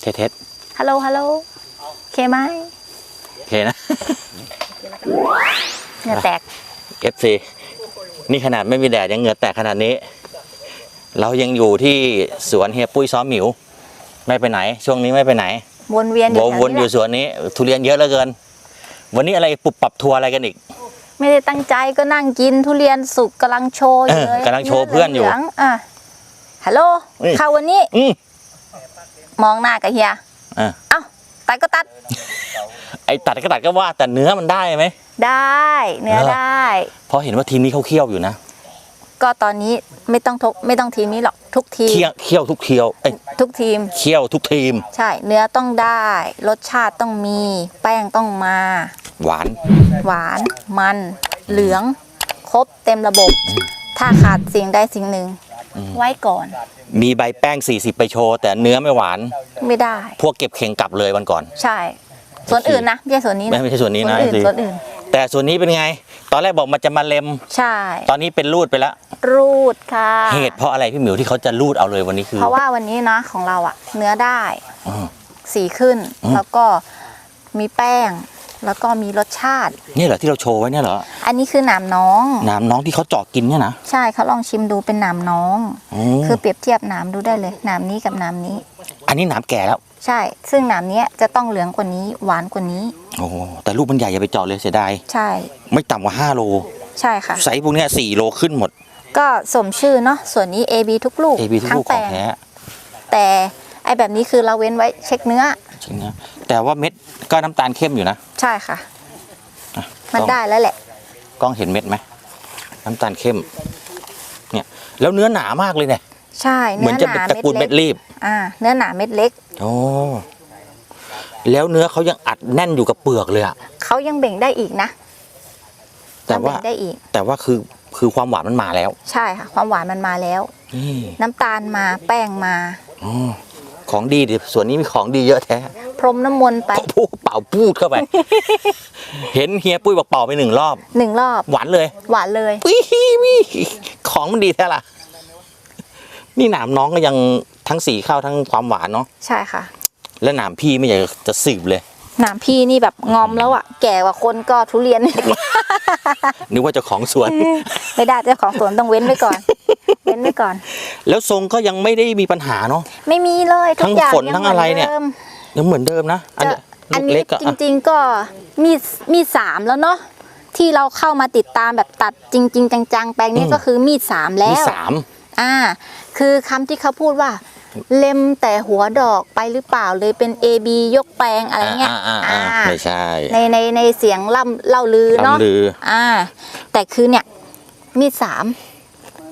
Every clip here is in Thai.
เทสเทสฮัลโหลฮัลโหลโอเคไหมโอเคนะเหงื่อแตก FC นี่ขนาดไม่มีแดดยังเหงื่อแตกขนาดนี้ เรายังอยู่ที่สวนเฮียปุ้ยซ้อมหมิว ไม่ไปไหน ช่วงนี้ไม่ไปไหน วนเวียนอวยู่นแถวนอยู่แหละสวนนี้ ทุเรียนเยอะเหลือเกิน วันนี้อะไรปุบปรับทัวร์อะไรกันอีก ไม่ได้ตั้งใจก็นั่งกินทุเรียนสุกกำลังโชว์อยู่เออเลยกำลังโชว์เพื่อนอยู่หลืงๆอะฮัลโหลอืมข่าววันนี้อื มมองหน้ากับเฮียอะเอ้าตัดก็ตัดไอ้ตัดก็ตัดก็ว่า แต่เนื้อมันได้ไหม ได้ เนื้อเหรอได้ เพราะเห็นว่าทีมนี้เขาเคี่ยวอยู่นะก็ตอนนี้ไม่ต้องทกไม่ต้องทีมนี้หรอกทุกทีมเคี่ยวเคี่ยวทุกเคี่ยวเอ้ยทุกทีม เคี่ยวทุกทีม ใช่ เนื้อต้องได้ รสชาติต้องมี แป้งต้องมา หวาน หวาน มัน เหลือง ครบเต็มระบบ ถ้าขาดสิ่งใดสิ่งหนึ่ง ไว้ก่อน มีใบแป้ง 40 ไปโชว์ แต่เนื้อไม่หวาน ไม่ได้ พวกเก็บเข่งกลับเลยวันก่อน ใช่ ส่วนอื่นนะไม่ใช่ส่วนนี้ไม่นะไม่ใช่ส่วนนี้ส่วนนะอื่นสิส่วนอื่น แต่ส่วนนี้เป็นไง ตอนแรกบอกมันจะมาเล็ม ใช่ ตอนนี้เป็นรูดไปแล้ว รูดค่ะ เหตุเพราะอะไรพี่หมิวที่เขาจะรูดเอาเลยวันนี้คือ เพราะว่าวันนี้นะของเราอะเนื้อได้อืมสีขึ้นอืมแล้วก็มีแป้ง แล้วก็มีรสชาติ นี่เหรอที่เราโชว์ไว้เนี่ยเหรอ อันนี้คือหนามน้องน้ำน้องที่เขาเจาะกินเนี่ยนะ ใช่เขาลองชิมดูเป็นหนามน้องอืมคือเปรียบเทียบหนามดูได้เลยหนามนี้กับหนามนี้ อันนี้น้ำแก่แล้ว ใช่ ซึ่งหนามเนี้ยจะต้องเหลืองกว่านี้หวานกว่านี้ โอ้โหแต่ลูกมันใหญ่อย่าไปเจาะเลยเสียดาย ใช่ ไม่ต่ำกว่า5โล ใช่ค่ะ ไซส์พวกเนี้ย4โลขึ้นหมด ก็สมชื่อเนาะ ส่วนนี้ AB ทุกลูก AB ทุกทั้ลูงกแปขลองงแท้แต่ไอแบบนี้คือเราเว้นไว้เช็คเนื้อ จริงนะแต่ว่าเม็ดก็น้ำตาลเข้มอยู่นะใช่ค่ะ อะมันกล้องได้แล้วแหละ กล้องเห็นเม็ดไหมน้ำตาลเข้ม เนี่ย แล้วเนื้อหนามากเลยเนี่ย ใช่เหมืเนื้อนอจะหเป็นนาตระกูลเม็เม็ดดเล็กรีบอ่า เนื้อหนาเม็ดเล็กโอ้แล้วเนื้อเขายังอัดแน่นอยู่กับเปลือกเลยอะเขายังเบ่งได้อีกนะแต่ยังว่าเบ่งได้อีก แต่ว่าคือคือความหวานมันมาแล้วใช่ค่ะ ความหวานมันมาแล้ว นี่น้ำตาลมาแป้งมา อ๋อของดีดิส่วนนี้มีของดีเยอะแท้ พรมน้ำมนต์ไปก็พูดเป่าพูดเข้าไป เห็นเฮียปุ้ยบอกเป่าไปหนึ่งรอบ หนึ่งรอบ หวานเลย หวานเลยวิวิของมันดีแท้ล่ะ นี่หนามน้องก็ยังทั้งสีข้าวทั้งความหวานเนาะ ใช่ค่ะ และหนามพี่ไม่อยากจะสืบเลยหนามพี่นี่แบบงอมแล้วอะแก่กว่าคนก็ทุเรียน นึกว่าเจ้าของสวน ไม่ได้เจ้าของสวนต้องเว้นไว้ก่อน เว้นไว้ก่อน แล้วทรงก็ยังไม่ได้มีปัญหาเนาะ ไม่มีเลย ทุทั้กงอย่างฝนยัทั้งอะไรเนี่ยหมืดิม ยังเหมือนเดิมนะอันจะเนี้ยอันลูกนี้เล็กอะจอะริงๆก็มีมีดสามแล้วเนาะที่เราเข้ามาติดตามแบบตัดจริง ๆ จังๆแปลงนี้ก็คือมีดสามแล้มีว สามอ่า คือคำที่เขาพูดว่า เล็มแต่หัวดอกไปหรือเปล่าเลยเป็น A B ยกแปลงอะไรเงี้ยอ่าอ่าอ่าไม่ใช่ในในในเสียงล่ำเล่าลือเนาะลำลือ อ่า แต่คือเนี่ย มีดสาม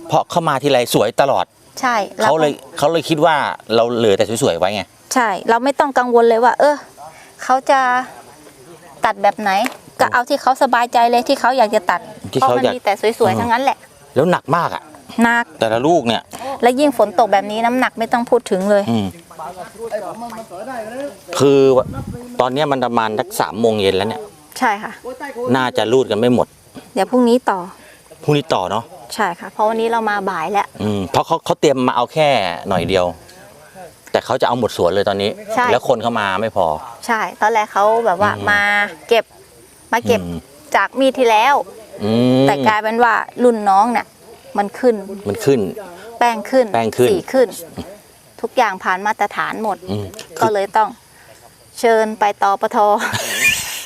เพราะเข้ามาทีไรสวยตลอด ใช่รเขาเลยเขาเลยคิดว่าเราเหลือแต่สวยๆไว้ไง ใช่ เราไม่ต้องกังวลเลยว่า เออเขาจะตัดแบบไหน ก็เอาที่เขาสบายใจเลยที่เขาอยากจะตัดที่เพราะเขามันอยาก มีแต่สวยๆทั้งนั้นแหละแล้วหนักมากอะ หนักแต่ละลูกเนี่ย และยิ่งฝนตกแบบนี้น้ำหนักไม่ต้องพูดถึงเลย อืมคือตอนเนี้ยมันประมาณสักสามโมงเย็นแล้วเนี่ย ใช่ค่ะ น่าจะรูดกันไม่หมดเดี๋ยวพรุ่งนี้ต่อพรุ่งนี้ต่อเนาะใช่ค่ะ เพราะวันนี้เรามาบ่ายแล้ว อืมเพราะเขาเขาเตรียมมาเอาแค่หน่อยเดียว แต่เขาจะเอาหมดสวนเลยตอนนี้ ใช่ แล้วคนเข้ามาไม่พอ ใช่ ตอนแรกเขาแบบว่าอืมมาเก็บมาเก็บอืม จากมีดที่แล้ว อืมแต่กลายเป็นว่ารุ่นน้องเนี่ยมันขึ้นมันขึ้น แป้งขึ้นแป้งขึ้น สีขึ้น ทุกอย่างผ่านมาตรฐานหมด อืมก็เลยต้องเชิญไปตอปท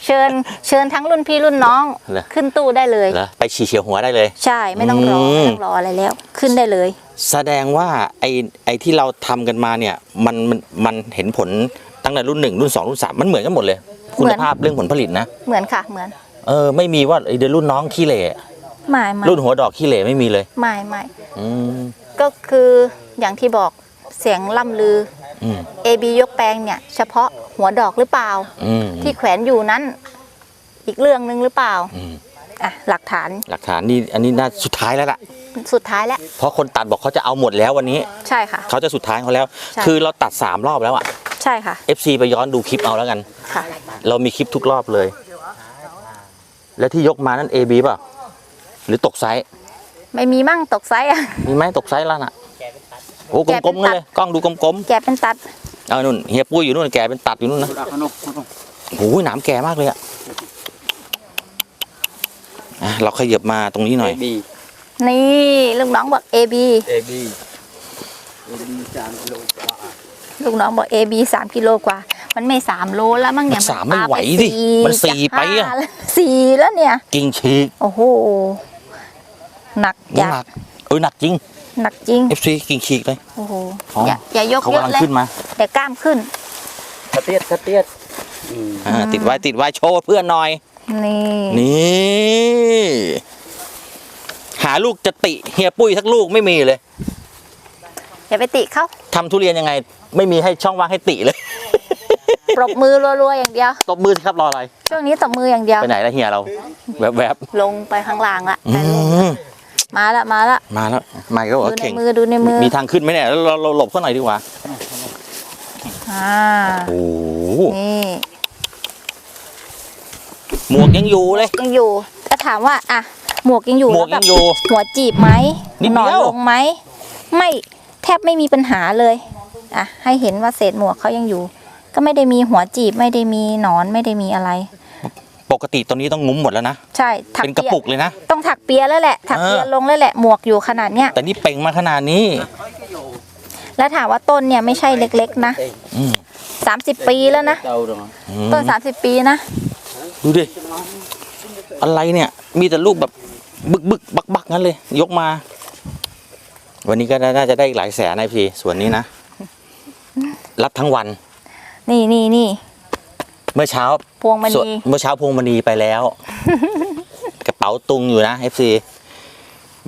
เชิญเชิญทั้งรุ่นพี่รุ่นน้อง เหรอขึ้นตู้ได้เลยแล้วไปฉีเฉียวหัวได้เลย ใช่ไม่ต้องรออืมไม่ต้องรออะไรแล้ว ขึ้นได้เลย แสดงว่าไอ้ไอ้ที่เราทำกันมาเนี่ยมันมันมันเห็นผลตั้งแต่รุ่นหนึ่งรุ่นสองรุ่นสามมันเหมือนกันหมดเลย คุเหมืณอน ภาพเรื่องผลผลิตนะเหมือนค่ะ เหมือนเออไม่มีว่าไอ้เดี๋ยวรุ่นน้องขี้เหร่ไม่ไม่รุ่นหัวดอกขี้เหร่ไม่มีเลย ไม่ไม่อืมก็คืออย่างที่บอกเสียงล่ำลือ อืม AB ยกแปลงเนี่ย เฉพาะหัวดอกหรือเปล่า อืมที่แขวนอยู่นั้น อีกเรื่องหนึ่งหรือเปล่าอืมอะหลักฐาน หลักฐานนี่อันนี้น่าสุดท้ายแล้วล่ะ สุดท้ายแล้ว เพราะคนตัดบอกเขาจะเอาหมดแล้ววันนี้ ใช่ค่ะ เขาจะสุดท้ายเขาแล้ว ใช่ คือเราตัดสามรอบแล้วอะใช่ค่ะ FC ไปย้อนดูคลิปเอาแล้วกัน ค่ะ เรามีคลิปทุกรอบเลย แล้วที่ยกมานั่น AB เปล่าหรือตกไซส์ไม่มีมั่งตกไซส์อะมีไหมตกไซส์แล้วน่ะโอ้แกะกลเป็มนๆกันตัดเลยกล้องดูกลมแกะเป็นตัดเอานู่นเฮียปุ้ยอยู่นู่นแกเป็นตัดอยู่นู่นนะโอ้โหหนามแก่มากเลยอะอะ เราขยับมาตรงนี้หน่อยบี นี่ลูกน้องบอก AB เอบีเอบีสามกิโลกว่าลูกน้องบอก AB สามกิโลกว่า มันไม่สามโลแล้วมั้งเนี่ยมันสามไม่ปไหวปดิ มันสี่ไปอะจากห้าแล้วสี่แล้วเนี่ย กิ่งฉีก โอ้โห หนักน้ำจัหดนักเออหนักจริง หนักจริง FC กิ่งฉีกเลย โอ้โหอ๋อออย่าอย่ายกเขาเยอะกำลังเลยขึ้นมาเดี๋ยวกล้ามขึ้นกระเตียดกระเตียดอืมอ่าติดไว้ติดไว้โชว์เพื่อนหน่อย นี่ นี่หา ลูกจะติเฮียปุ้ยสักลูกไม่มีเลย อย่าไปติเขาทำทุเรียนยังไง ไม่มีให้ช่องว่างให้ติเลย ปรบมือรัวๆอย่างเดียว ตบมือสิครับรออะไร ช่วงนี้ตบมืออย่างเดียว ไปไหนแล้วเฮียเราแบบแบบลงไปข้างล่างละๆอืมมาละมาละมาแล้วมาอีก็ดูว่าในเข่งมือดูในมือมีทางขึ้นไหมเนี่ยแล้วเราเราหลบเขาหน่อยดีกว่าอ่าโอ้โหนี่หมวกยังอยู่เลยยังอยู่ถ้าถามว่าอะ หมวกยังอยู่หมวกแล้วแบยับงอยู่หัวจีบไหมนิดหนเดีอนยว ลงไหมไม่แทบไม่มีปัญหาเลยอะให้เห็นว่าเศษหมวกเขายังอยู่ ก็ไม่ได้มีหัวจีบไม่ได้มีหนอนไม่ได้มีอะไร ปกติตอนนี้ต้องงุ้มหมดแล้วนะ ใช่ถักเป็นกระเปียปุกเลยนะ ต้องถักเปียแล้วแหละ ถักเปียเออ ลงแล้วแหละหมวกอยู่ขนาดเนี้ยแต่นี่เป่งมาขนาดนี้ แล้วถามว่าต้นเนี่ยไม่ใช่เล็กๆนะอืมสามสิบปีแล้วนะเจ้าดองอืมต้นสามสิบปีนะ ดูดิ อะไรเนี่ย มีแต่ลูกแบบ บึกบึกบักบักงั้นเลย ยกมา วันนี้ก็น่าจะได้อีกหลายแสนนะพี่ส่วนนี้นะ รับทั้งวัน นี่นี่นี่เมื่อเช้าพวงมส่วนณีเมื่อเช้าพวงมณีไปแล้ว กระเป๋าตุงอยู่นะ FC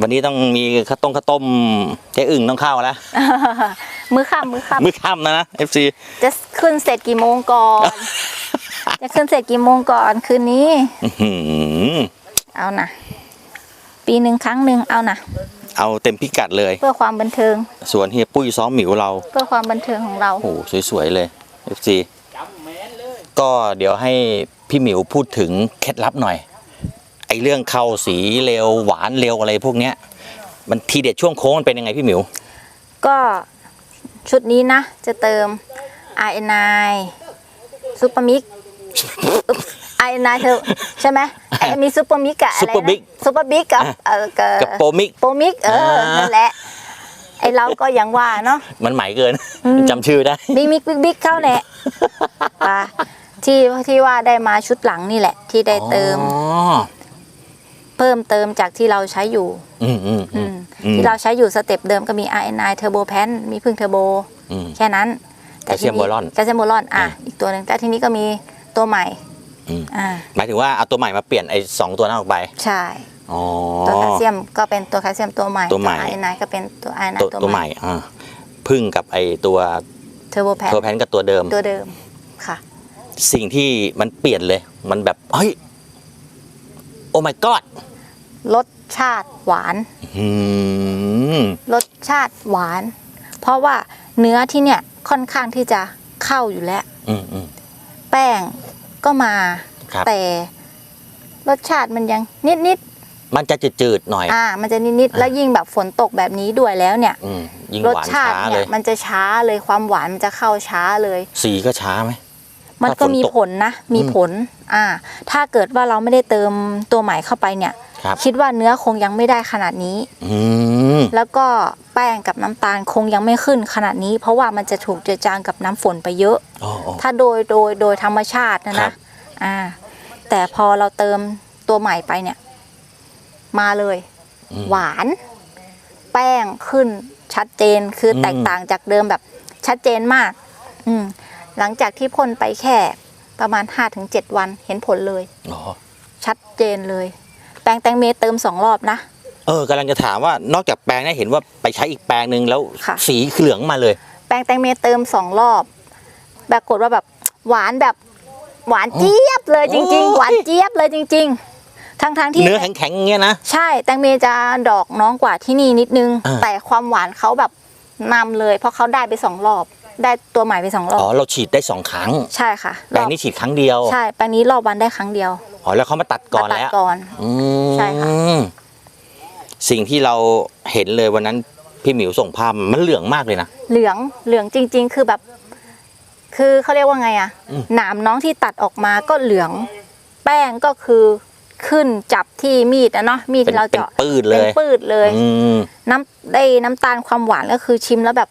วันนี้ต้องมีข้าวต้มข้าวต้มเจ๊อึ่งต้องเข้าแล้วมือข้ามมือข้ามมื้อค่ำนะนะ FC จะขึ้นเสร็จกี่โมงก่อนจะขึ้นเสร็จกี่โมงก่อนคืนนี้อื้อหือเอานะ ปีหนึ่งครั้งหนึ่งเอานะเอาเต็มพิกัดเลย เพื่อความบันเทิง สวนเฮียปุ้ยซ้อมหมิวเรา เพื่อความบันเทิงของเรา โอ้โหสวยๆเลย FC ก็เดี๋ยวให้พี่หมิวพูดถึงเคล็ดลับหน่อย ไอเรื่องเข้าสีเร็วหวานเร็วอะไรพวกเนี้ย มันทีเด็ดช่วงโค้งมันเป็นยังไงพี่หมิว ก็ชุดนี้นะ จะเติม i อ i ซูเปอร์มิก ไอไนเธอใช่ไหมไอ้มีซูเปอร์มิกกับอะไร Super Big ซูเปอร์บิ๊กกับเออกับกับโปรมิก โปรมิกเอออ่านั่นั่นแหละไอเราก็ยังว่าเนาะ มันใหม่เกินอืม จำชื่อได้ บิ๊กมิกบิ๊กบิ๊กเข้าแหละป่ะที่ที่ว่าได้มาชุดหลังนี่แหละ ที่ได้เติม อ๋อเพิ่มเติมจากที่เราใช้อยู่ อืมอืมอือืมมอืมที่เราใช้อยู่สเต็ปเดิมก็มี i อ i Turbo Pan มีพึ่งเทอร์โบ อืม แค่นั้นแคลเซียมทีนี้โบรอนแคลเซียมโบรอนอะอ่าอีกตัวหนึ่งแต่ทีนี้ก็มีตัวใหม่ อืมอ่าหมายถึงว่าเอาตัวใหม่มาเปลี่ยนไอ้สองตัวนั้นออกไป ใช่ อ๋อ ตัวแคลเซียมก็เป็นตัวแคลเซียมตัวใหม่ตัวใหม่ ไอไนก็เป็นตัว i อ i ตัวตัวใหม่อ่าพึ่งกับไอ้ตัวเทอร์โบแพนตัวแพนกับตัวเดิม ตัวเดิมค่ะ สิ่งที่มันเปลี่ยนเลย มันแบบเฮ้ยโอ้ my god รสชาติหวานอืมรสชาติหวาน เพราะว่าเนื้อที่เนี่ยค่อนข้างที่จะเข้าอยู่แล้ว อืมอืมแป้ง ก็มา ครับ แต่รสชาติมันยังนิดนิดมันจะจืดๆหน่อย ๆอ่า มันจะนิดนิดๆแล้วยิ่งแบบฝนตกแบบนี้ด้วยแล้วเนี่ย อืมยิ่งรหสวานชาช้าติเลเนี่ยย มันจะช้าเลยความหวานมันจะเข้าช้าเลย สีก็ช้าไหม มันถ้าก็ฝนมีตกผลนะ มีอืม ผล อ่า ถ้าเกิดว่าเราไม่ได้เติมตัวใหม่เข้าไปเนี่ย ครับ คิดว่าเนื้อคงยังไม่ได้ขนาดนี้ อืมแล้วก็แป้งกับน้ำตาลคงยังไม่ขึ้นขนาดนี้ เพราะว่ามันจะถูกเจือจางกับน้ำฝนไปเยอะ อ๋ออ๋อ ถ้าโดยโดยโดยธรรมชาตินะครันะบ อ่า แต่พอเราเติมตัวใหม่ไปเนี่ย มาเลย อืม หวาน แป้งขึ้นชัดเจนคืออม แตกต่างจากเดิมแบบชัดเจนมาก อืม หลังจากที่พ่นไปแค่ประมาณ 5-7 วันเห็นผลเลย อ๋อชัดเจนเลย แปรงแตงเมเติมสองรอบนะ เออกำลังจะถามว่านอกจากแปลงเนี่ยเห็นว่าไปใช้อีกแปลงหนึ่งแล้วค่ะ สีเหลืองมาเลย แปรงแตงเมเติมสองรอบปรากฏว่าแบบหวานแบบหวานเจี๊ยบเลยจริง โอ้ๆหวานเจี๊ยบเลยจริง ๆ ทั้งทที่ เนื้อแข็งๆอย่างเงี้ยนะ ใช่ แตงเมจะดอกน้องกว่าที่นี่นิดนึง อ่า แต่ความหวานเขาแบบนำเลย เพราะเขาได้ไปสองรอบ ได้ตัวใหม่ไปสองรออ๋อบ เราฉีดได้สองครั้งใช่ค่ะแปลงนี้ฉีดครั้งเดียวใช่แปลงนี้รอบวันได้ครั้งเดียวอ๋อแล้วเขามาตัดก่อนมาตัดแล้ว ก่อน อืมใช่ค่ะ สิ่งที่เราเห็นเลยวันนั้นพี่หมิวส่งภาพมันเหลืองมากเลยนะ เหลืองเหลืองจริง ๆ คือแบบ คือเขาเรียกว่าไงอะอืม หนามน้องที่ตัดออกมาก็เหลือง แป้งก็คือขึ้นจับที่มีดนะเนาะมีดเป็นที่เราเป็นเจาะปืดเลเป็นยปืดเลย อืมน้ำได้น้ำตาลความหวานก็คือชิมแล้วแบบ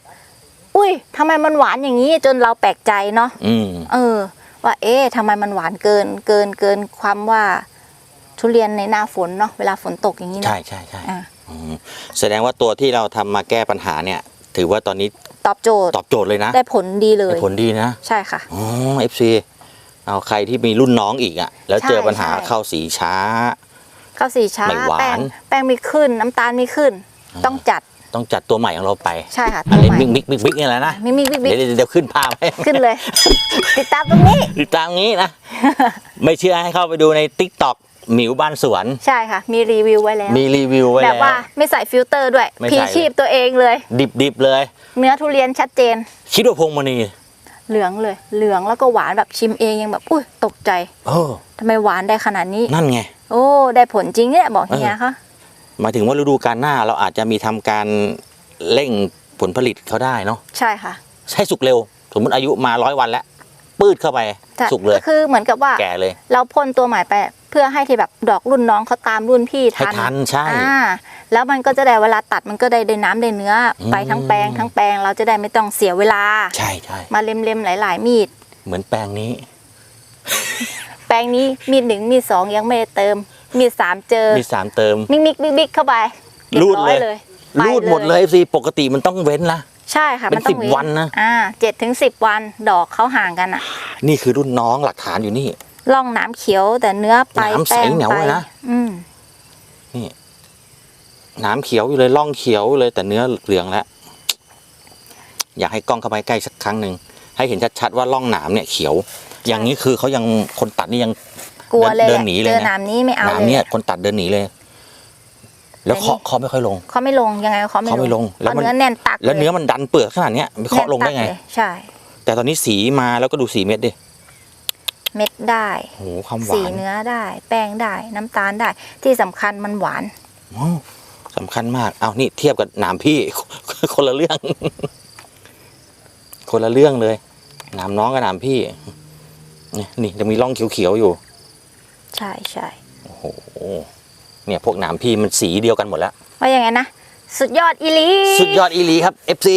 อุ้ยทำไมมันหวานอย่างนี้จนเราแปลกใจเนาะอืมเออ ว่า เอ๊ะทำไมมันหวานเกินเกินเกินความว่าทุเรียนในหน้าฝนเนาะเวลาฝนตกอย่างนี้ใช่เนาะใช่ใช่อะอืมแสดงว่าตัวที่เราทำมาแก้ปัญหาเนี่ย ถือว่าตอนนี้ตอบโจทย์ตอบโจทย์เลยนะ ได้ผลดีเลยได้ผลดีนะ ใช่ค่ะอ๋อเอฟซีเอาใครที่มีรุ่นน้องอีกอะ แล้วเจอใช่ปัญหาใช่เข้าสีช้าข้าวสีช้าไม่หวานแป้งแป้งไม่ขึ้นน้ำตาลไม่ขึ้น ต้องจัด ต้องจัดตัวใหม่ของเราไปใช่ค่ะอันตัวนี้ใหม่บิ๊กบิ๊กบิ๊กบิ๊กนี่แหละนะมิมิบิ๊กบิ๊กเดี๋ยวเดี๋ยวเดี๋ยวขึ้นภาพให้ขึ้นเลย ติดตามตรงนี้ ติดตามงี้นะ ไม่เชื่อให้เข้าไปดูใน t ิ k t o k หมิวบ้านสวน ใช่ค่ะ มีรีวิวไว้แล้ว มีรีวิวไว้แบแล้บวว่าไม่ใส่ฟิลเตอร์ด้วยไม่พีใส่ชีพตัวเองเลย ดิบดิบเลย เนื้อทุเรียนชัดเจน คิดว่าพวงมณีเหลืองเลย เหลืองแล้วก็หวานแบบชิมเองยังแบบ อุ้ยตกใจเออทำไมหวานได้ขนาดนี้ นั่นไง โอ้ ได้ผลจริงเนี่ยบอกเฮียเขา หมายถึงว่าฤดูกาลหน้าเราอาจจะมีทำการเร่งผลผลิตเขาได้เนาะใช่ค่ะ ใช่สุกเร็ว สมมติอายุมาร้อยวันแล้ว ปืดเข้าไปแต่สุกเลยก็คือเหมือนกับว่าแก่เลย เราพ่นตัวใหม่ไปเพื่อให้ที่แบบดอกรุ่นน้องเขาตามรุ่นพี่ให้ทันทันใช่อ่าแล้วมันก็จะได้เวลาตัดมันก็ได้ได้น้ำได้เนื้ออมไปทั้งแปลงทั้งแปลงเราจะได้ไม่ต้องเสียเวลา ใช่ใช่มาเล็มๆหลาย ๆ มีด เหมือนแปลงนี้ แปลงนี้มีดหนึ่งมีดสองยังไม่ได้เติม มีดสามเจอมีสามเติม มิกมิกบิ๊กบิ๊กเข้าไปรีบรูดร้อเลยไปรูดหมดเลยสิปกติมันต้องเว้นละใช่ค่ะเป็นมันต้องสิบวันนะ อ่าเจ็ดถึงสิบวันดอกเขาห่างกันอะนี่คือรุ่นน้องหลักฐานอยู่นี่ ร่องน้ำเขียวแต่เนื้อไปน้ำใสแป้งเหนียวไปเลยนะ อืมน้ำเขียวอยู่เลยร่องเขียวอยู่เลยแต่เนื้อเหลืองแล้วอยากให้กล้องเข้าไปใกล้สักครั้งหนึ่งให้เห็นชัดๆว่าร่องหนามเนี่ยเขียว อย่างนี้คือเขายังคนตัดนี่ยัง กลัวเลยเดิแหนละหนีเลยเจอนะน้ำนี้ไม่เอาหนามเลยเนี่ยคนตัดเดินหนีเลย แล้วเคาะเคาะไม่ค่อยลงเขาไม่ลงยังไงเขาไม่เขาไม่ลงแล้แล้ววมันเนื้อแน่นตักแล้วเนื้อมันดันเปลือกขนาดเนี้ยมันเคาะลงได้ไงแน่นตักเลยใช่ แต่ตอนนี้สีมาแล้วก็ดูสีเม็ดดิเม็ดได้โอ้โหความหสีวานเนื้อได้ แป้งได้ น้ำตาลได้ ที่สำคัญมันหวานโอ้สำคัญมาก เอานี่เทียบกับหนามพี่ คนละเรื่อง คนละเรื่องเลยหนามน้องกับหนามพี่ นี่นี่จะมีร่องเขียวๆอยู่ ใช่ใช่โอ้โหเนี่ยพวกหนามพี่มันสีเดียวกันหมดแล้วว่าอย่างไงนะ สุดยอดอีหลีสุดยอดอีหลีครับ FC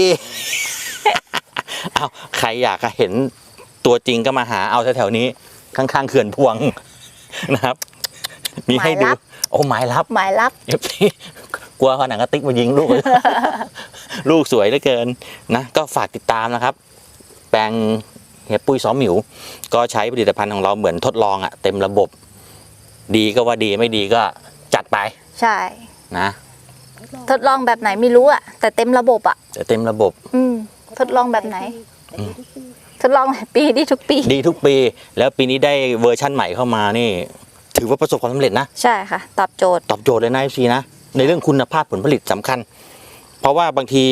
เอาใครอยากจะเห็นตัวจริงก็มาหาเอาแถวๆนี้ ข้างๆเขื่อนพวงนะครับ มีให้ดู โอ้หมายลับหมายลับ FC กลัวเขาหนังกระติกมายิงลูก ลูกสวยเหลือเกินนะก็ฝากติดตามนะครับ แปลงเฮียปุ้ยซ้อมหมิว ก็ใช้ผลิตภัณฑ์ของเราเหมือนทดลองอะเต็มระบบ ดีก็ว่าดีไม่ดีก็จัดไปใช่ นะทดลองแบบไหนไม่รู้อะแต่เต็มระบบอะจะเต็มระบบ อืม ทดลองแบบไหน ทดลองหลายปีดีทุกปี ดีทุกปี แล้วปีนี้ได้เวอร์ชั่นใหม่เข้ามานี่ ถือว่าประสบความสำเร็จนะ ใช่ค่ะ ตอบโจทย์ ตอบโจทย์เลยนะซีนะ ในเรื่องคุณภาพผลผลิตสำคัญ เพราะว่าบางที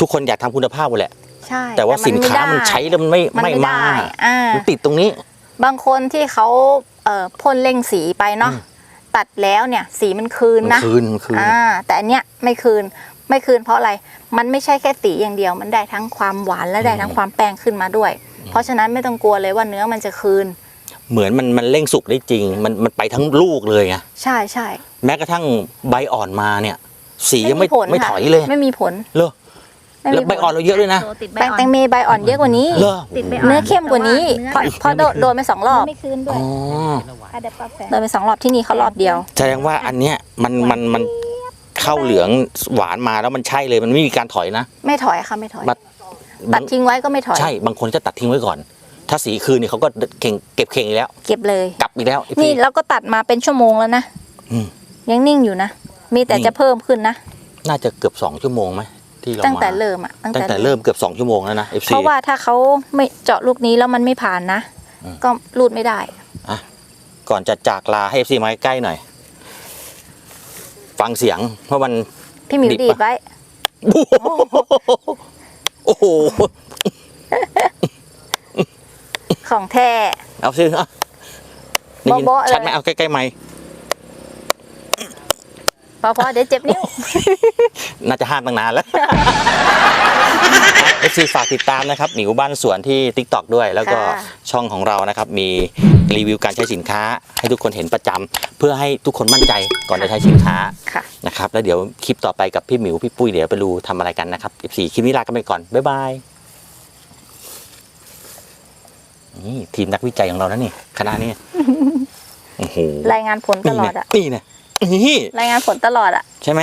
ทุกคนอยากทำคุณภาพหมดแหละ ใช่แต่ว่าสินค้ามันใช้แล้วมันไม่มันไม่ไม่มาได้อ่า มันติดตรงนี้ บางคนที่เขา เอ่อพ่นเร่งสีไปเนาะอืมตัดแล้วเนี่ยสีมันคืนมันนะคืนมันคืนอ่าแต่อันเนี้ยไม่คืนไม่คืนเพราะอะไรมันไม่ใช่แค่สีอย่างเดียว มันได้ทั้งความหวานและได้ทั้งความแป้งขึ้นมาด้วย เพราะฉะนั้นไม่ต้องกลัวเลยว่าเนื้อมันจะคืน เหมือนมันมันเร่งสุกได้จริง มันมันไปทั้งลูกเลยไงใช่ใช่แม้กระทั่งใบอ่อนมาเนี่ย สียังไม่ผลไม่ค่ะถอยเลย ไม่มีผลเลอไม่ แล้วมีใบผอ่อนลเราเยอะด้วยนะแป้งแตงเมใบอ่อนเยอะกว่านี้เลอติดไม่เนื้อเข้มกว่านี้เพราะเพราะโดนโดนไปสองรอบไม่คืนด้วอ๋ยออะเดปป้าแฝงโดนไปสองรอบที่นี่เขารอบเดียว แสดงว่าอันเนี้ยมันมันมันเข้าเหลืองหวานมาแล้วมันใช่เลยมันไม่มีการถอยนะ ไม่ถอยค่ะไม่ถอยบัด ตัดทิ้งไว้ก็ไม่ถอย ใช่บางคนจะตัดทิ้งไว้ก่อน ถ้าสีคืนนี่เขาก็เข่งเก็บเข่งอีกแล้ว เก็บเลย กลับอีกแล้วไอ้นี่พี่ เราก็ตัดมาเป็นชั่วโมงแล้วนะอืมยังนิ่งอยู่นะ มีแต่นิ่งจะเพิ่มขึ้นนะ น่าจะเกือบสองชั่วโมงไหม ที่เราตั้งมาแต่เริ่มอะตั้งแต่เริ่มเกือบสองชั่วโมงแล้วนะ FC เพราะว่าถ้าเขาไม่เจาะลูกนี้แล้วมันไม่ผ่านนะอืมก็รูดไม่ได้ก่อนจะจากลาให้ FC มาใกล้ๆหน่อย ฟังเสียง เพราะมันพี่หมิวดิบดีดปะไว้ โอ้โห ของแท้ เอาซิเอาได้ยินโบ๊ะๆเลยชัดไหมเอาใกล้ๆไมค์ พอพอเดี๋ยวเจ็บนิ้ว น่าจะห้ามตั้งนานแล้ว เอฟซีฝากติดตามนะครับหมิวบ้านสวนที่ Tik t o อกด้วย แล้วก็ค่ะช่องของเรานะครับ มีรีวิวการใช้สินค้า ให้ทุกคนเห็นประจำเพื่อให้ทุกคนมั่นใจก่อนจะใช้สินค้าค่ะ นะครับ แล้วเดี๋ยวคลิปต่อไปกับพี่หมิวพี่ปุ้ยเดี๋ยวไปดูทำอะไรกันนะครับเอฟซีคลิปนี้ลากันไปก่อน บ๊ายบายนี่ทีมนักวิจัยของเรานะนี่คณะนี้ โอ้โหรายงานผลตลอดอะนี่นะ นี่รายงานผลตลอดอะใช่ไหม